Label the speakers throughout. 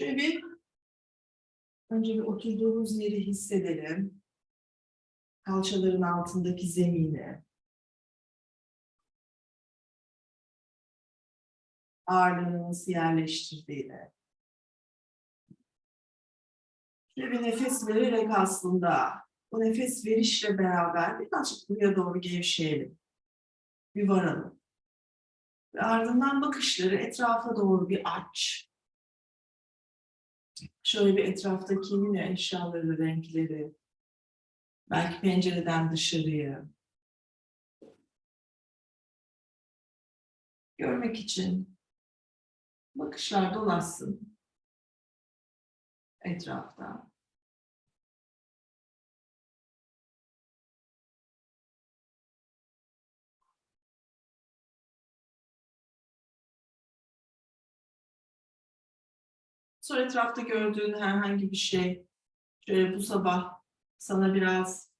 Speaker 1: Şöyle bir önce bir oturduğumuz yeri hissedelim. Kalçaların altındaki zemini. Ağırlığını nasıl yerleştirdiğini. Şöyle bir nefes vererek aslında bu nefes verişle beraber birazcık buraya doğru gevşeyelim. Bir varalım. Ve ardından bakışları etrafa doğru bir aç. Şöyle bir etraftaki yine eşyaları, renkleri, belki pencereden dışarıyı görmek için bakışlar dolaşsın etrafta. Sonra etrafta gördüğün herhangi bir şey, şöyle bu sabah sana biraz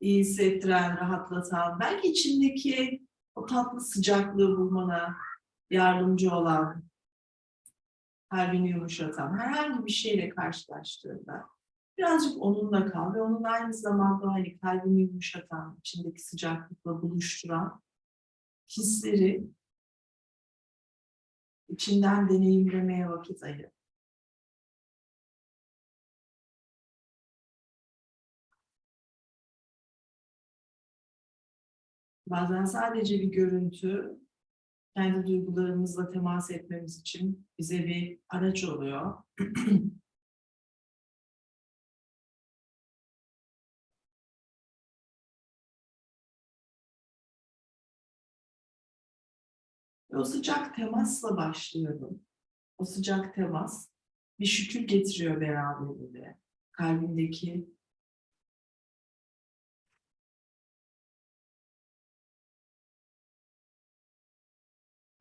Speaker 1: iyi hissettiren, rahatlatan, belki içindeki o tatlı sıcaklığı bulmana yardımcı olan, kalbini yumuşatan herhangi bir şeyle karşılaştığında birazcık onunla kal ve onun aynı zamanda hani kalbini yumuşatan, içindeki sıcaklıkla buluşturan hisleri içinden deneyimlemeye vakit ayır. Bazen sadece bir görüntü kendi duygularımızla temas etmemiz için bize bir araç oluyor. O sıcak temasla başlıyorum. O sıcak temas bir şükür getiriyor beraberinde. Kalbindeki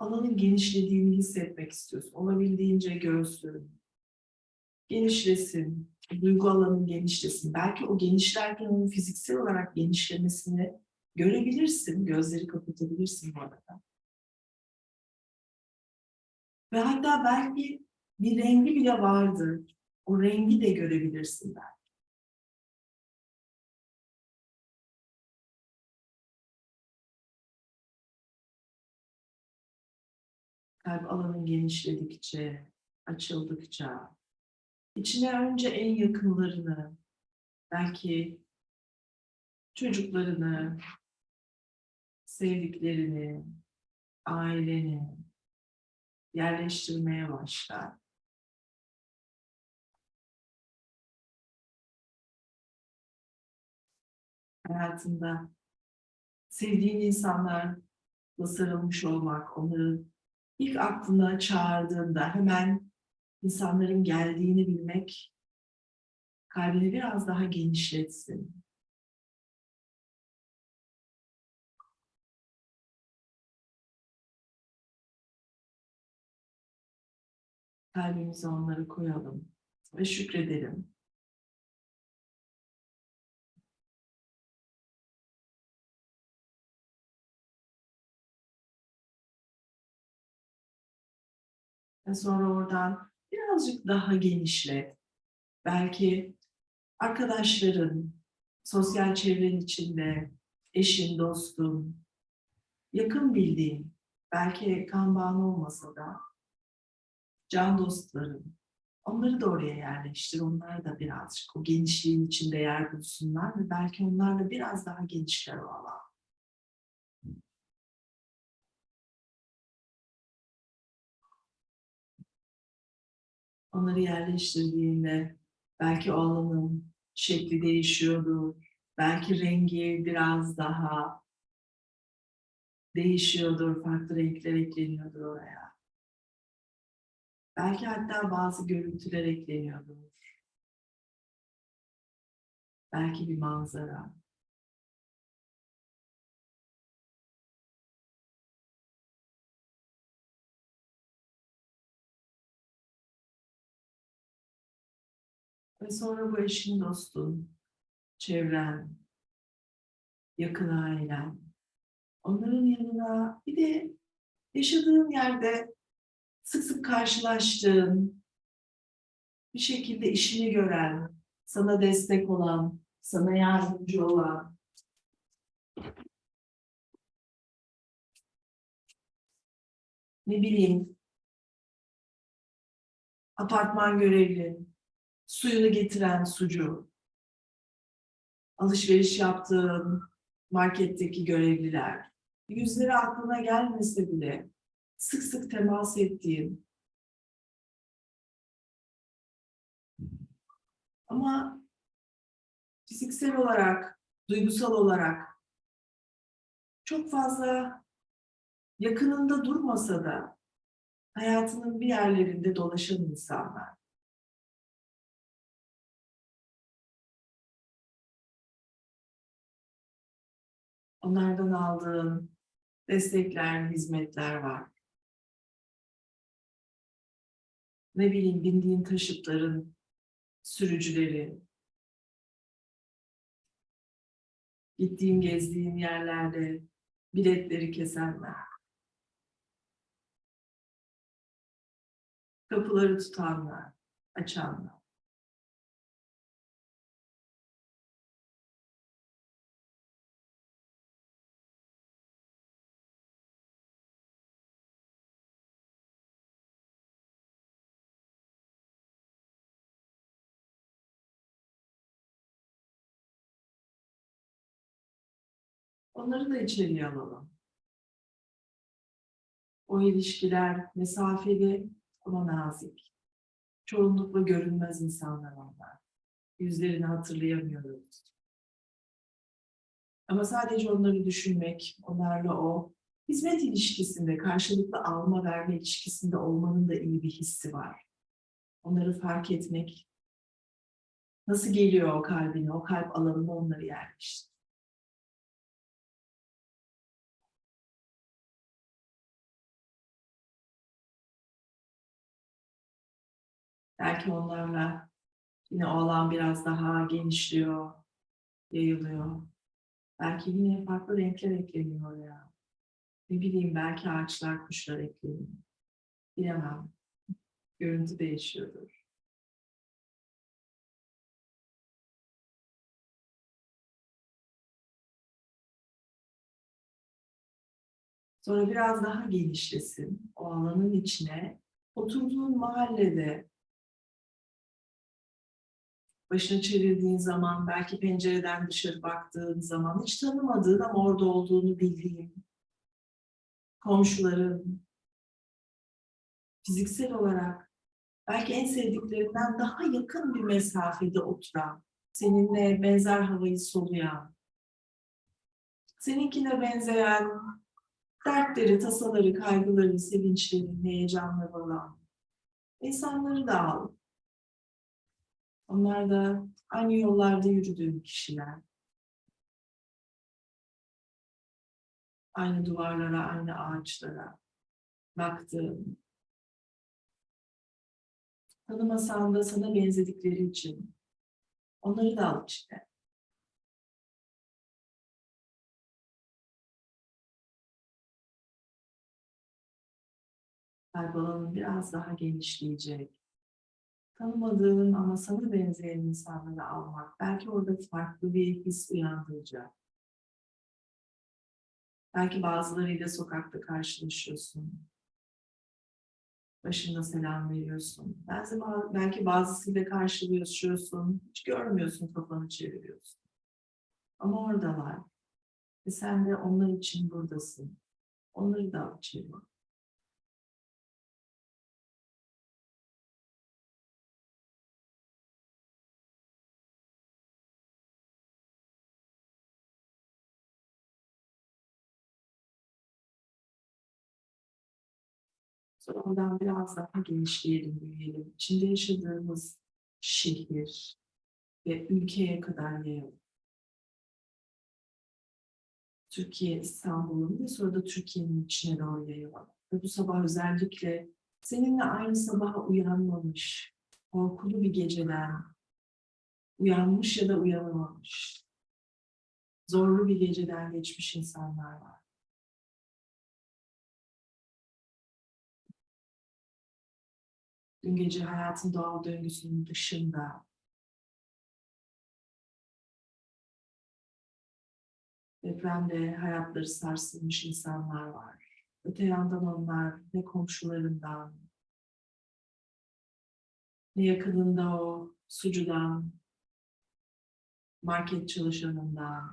Speaker 1: alanın genişlediğini hissetmek istiyorsun. Olabildiğince göğsün genişlesin, duygu alanın genişlesin. Belki o genişlerken onun fiziksel olarak genişlemesini görebilirsin. Gözleri kapatabilirsin bu arada. Ve hatta belki bir rengi bile vardır. O rengi de görebilirsin belki. Kalp alanın genişledikçe, açıldıkça, içine önce en yakınlarını, belki çocuklarını, sevdiklerini, aileni yerleştirmeye başlar. Hayatında sevdiğin insanlarla sarılmış olmak, onların ilk aklına çağırdığında hemen insanların geldiğini bilmek kalbini biraz daha genişletsin. Kalbimize onları koyalım ve şükredelim. Sonra oradan birazcık daha genişlet. Belki arkadaşların, sosyal çevren içinde, eşin, dostun, yakın bildiğin, belki kan bağın olmasa da can dostların, onları da oraya yerleştir. Onlar da birazcık o genişliğin içinde yer bulsunlar ve belki onlarla biraz daha genişler o alan. Onları yerleştirdiğinde belki o alanın şekli değişiyordur. Belki rengi biraz daha değişiyordur, farklı renkler ekleniyordur oraya. Belki hatta bazı görüntüler ekleniyordur. Belki bir manzara. Ve sonra bu eşin, dostun, çevren, yakın ailen, onların yanına bir de yaşadığın yerde sık sık karşılaştığın, bir şekilde işini gören, sana destek olan, sana yardımcı olan, ne bileyim, apartman görevli, suyunu getiren sucu, alışveriş yaptığın marketteki görevliler, yüzleri aklına gelmese bile sık sık temas ettiğin. Ama fiziksel olarak, duygusal olarak çok fazla yakınında durmasa da hayatının bir yerlerinde dolaşan insanlar. Onlardan aldığın destekler, hizmetler var. Ne bileyim bindiğin taşıtların sürücüleri, gittiğin, gezdiğin yerlerde biletleri kesenler, kapıları tutanlar, açanlar. Onları da içeriye alalım. O ilişkiler mesafeli ama nazik. Çoğunlukla görünmez insanlar onlar. Yüzlerini hatırlayamıyoruz. Ama sadece onları düşünmek, onlarla o hizmet ilişkisinde, karşılıklı alma verme ilişkisinde olmanın da iyi bir hissi var. Onları fark etmek, nasıl geliyor o kalbine, o kalp alanına onları yerleştir. Belki onlarla yine o alan biraz daha genişliyor, yayılıyor. Belki yine farklı renkler ekleniyor ya. Ne bileyim belki ağaçlar, kuşlar ekleniyor. Bilemem. Görüntü değişiyordur. Sonra biraz daha genişlesin. O alanın içine oturduğun mahallede başını çevirdiğin zaman, belki pencereden dışarı baktığın zaman hiç tanımadığın ama orada olduğunu bildiğin komşuların fiziksel olarak belki en sevdiklerinden daha yakın bir mesafede oturan, seninle benzer havayı soluyan, seninkine benzeyen dertleri, tasaları, kaygıları, sevinçleri, heyecanları olan insanları da al. Onlar da aynı yollarda yürüdüğün kişiler. Aynı duvarlara, aynı ağaçlara baktığın. Tanımasan da sana benzedikleri için onları da al içine. Kalp alanın biraz daha genişleyecek tanımadığın ama sana benzeyen insanları almak belki orada farklı bir his uyandıracak. Belki bazılarıyla sokakta karşılaşıyorsun. Başında selam veriyorsun. Belki, belki bazısıyla karşılaşıyorsun. Hiç görmüyorsun, kafanı çeviriyorsun. Ama oradalar. Ve sen de onlar için buradasın. Onları da çevir. Oradan biraz daha genişleyelim, büyüyelim. İçinde yaşadığımız şehir ve ülkeye kadar yayalım. Türkiye, İstanbul'un ve sonra da Türkiye'nin içine doğru yayalım. Ve bu sabah özellikle seninle aynı sabaha uyanmamış, korkulu bir geceden uyanmış ya da uyanamamış, zorlu bir geceden geçmiş insanlar var. Dün gece hayatın doğal döngüsünün dışında depremde hayatları sarsılmış insanlar var. Öte yandan onlar ne komşularından, ne yakınında o sucudan, market çalışanından,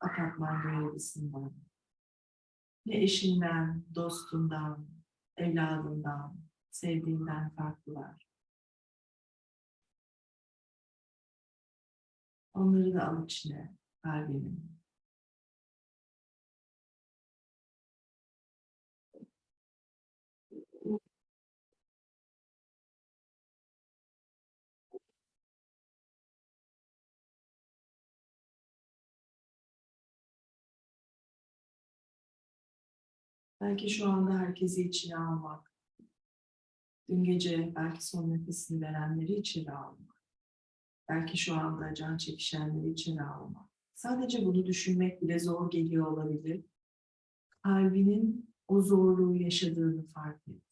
Speaker 1: apartman görevlisinden, ne eşinden, dostundan, evladından, sevdiğinden farklılar. Onları da al içine, kalbinin. Belki şu anda herkesi içine almak. Dün gece belki son nefesini verenleri içeri almak. Belki şu anda can çekişenleri içeri almak. Sadece bunu düşünmek bile zor geliyor olabilir. Kalbinin o zorluğu yaşadığını fark et.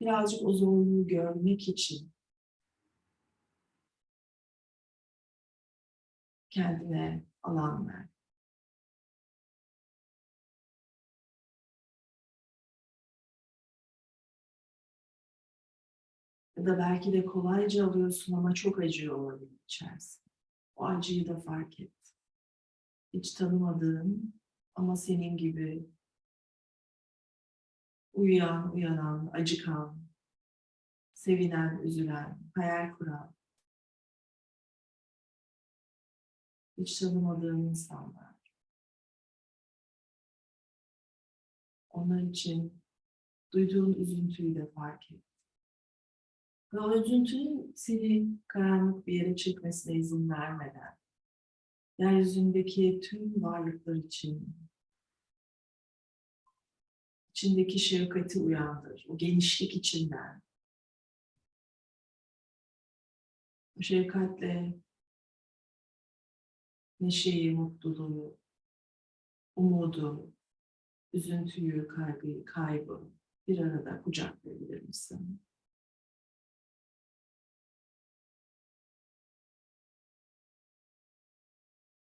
Speaker 1: Birazcık o zorluğu görmek için kendine alan ver. Da belki de kolayca alıyorsun ama çok acıyor olabilir içerisi. O acıyı da fark et. Hiç tanımadığın ama senin gibi uyuyan, uyanan, acıkan, sevinen, üzülen, hayal kuran, hiç tanımadığın insanlar. Onlar için duyduğun üzüntüyü de fark et. Ve o üzüntünün seni karanlık bir yere çekmesine izin vermeden, yeryüzündeki tüm varlıklar için içindeki şefkati uyandır, o genişlik içinden. O şefkatle neşeyi, mutluluğu, umudu, üzüntüyü, kaygıyı, kaybı bir arada kucaklayabilir misin?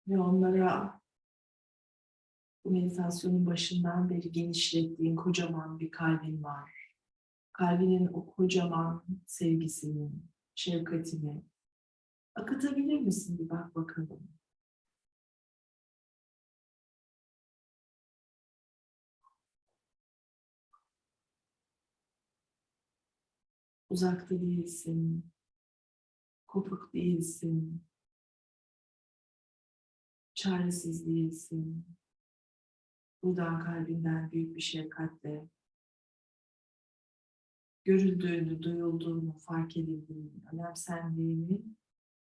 Speaker 1: Ve onlara bu meditasyonun başından beri genişlettiğin kocaman bir kalbin var. Kalbinin o kocaman sevgisini, şefkatini akıtabilir misin bir bak bakalım. Uzakta değilsin, kopuk değilsin, çaresiz değilsin. Buradan kalbinden büyük bir şefkatle görüldüğünü, duyulduğunu, fark edildiğini, önemsendiğini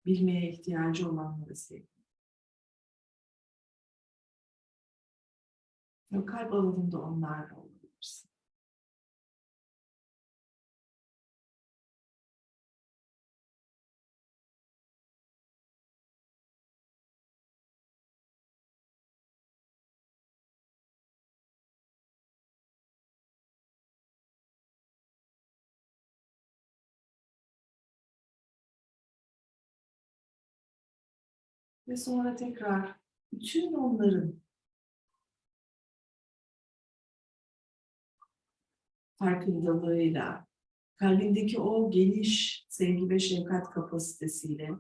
Speaker 1: bilmeye ihtiyacı olanları sevdim. Kalp alanında onlarla Ve sonra tekrar bütün onların farkındalığıyla, kalbindeki o geniş sevgi ve şefkat kapasitesiyle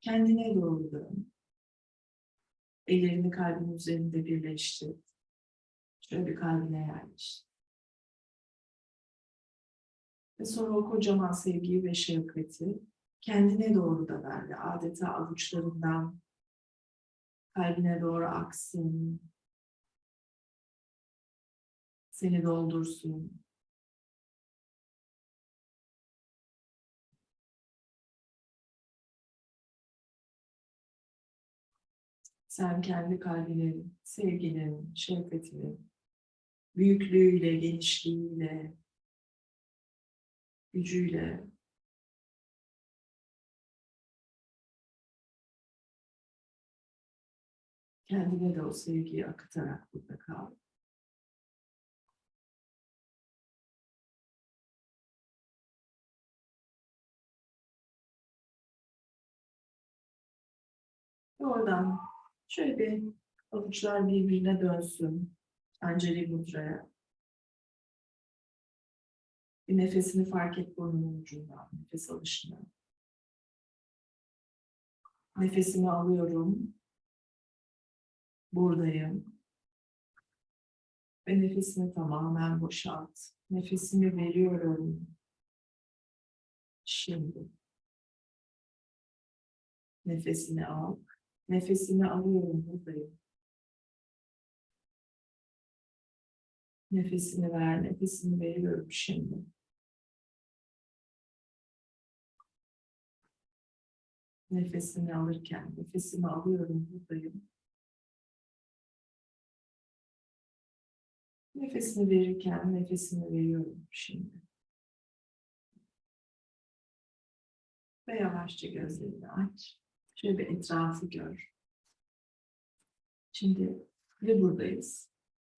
Speaker 1: kendine doğru dön. Ellerini kalbin üzerinde birleştir. Şöyle kalbine yerleştir. Ve sonra o kocaman sevgiyi ve şefkati kendine doğru da ver. Adeta avuçlarından kalbine doğru aksın. Seni doldursun. Sen kendi kalbinin, sevginin, şefkatinin büyüklüğüyle, genişliğiyle, gücüyle Kendine de o sevgiyi akıtarak burada kal. Ve oradan şöyle bir avuçlar birbirine dönsün. Anjali Mudra'ya. Bir nefesini fark et burnunun ucundan, nefes alışına. Nefesimi alıyorum. Buradayım. Ve nefesimi tamamen boşalt. Nefesimi veriyorum. Şimdi. Nefesini al. Nefesimi alıyorum buradayım. Nefesini ver, nefesini veriyorum şimdi. Nefesini alırken, nefesimi alıyorum buradayım. Nefesini verirken, nefesini veriyorum şimdi. Ve yavaşça gözlerini aç. Şöyle bir etrafı gör. Şimdi ve buradayız.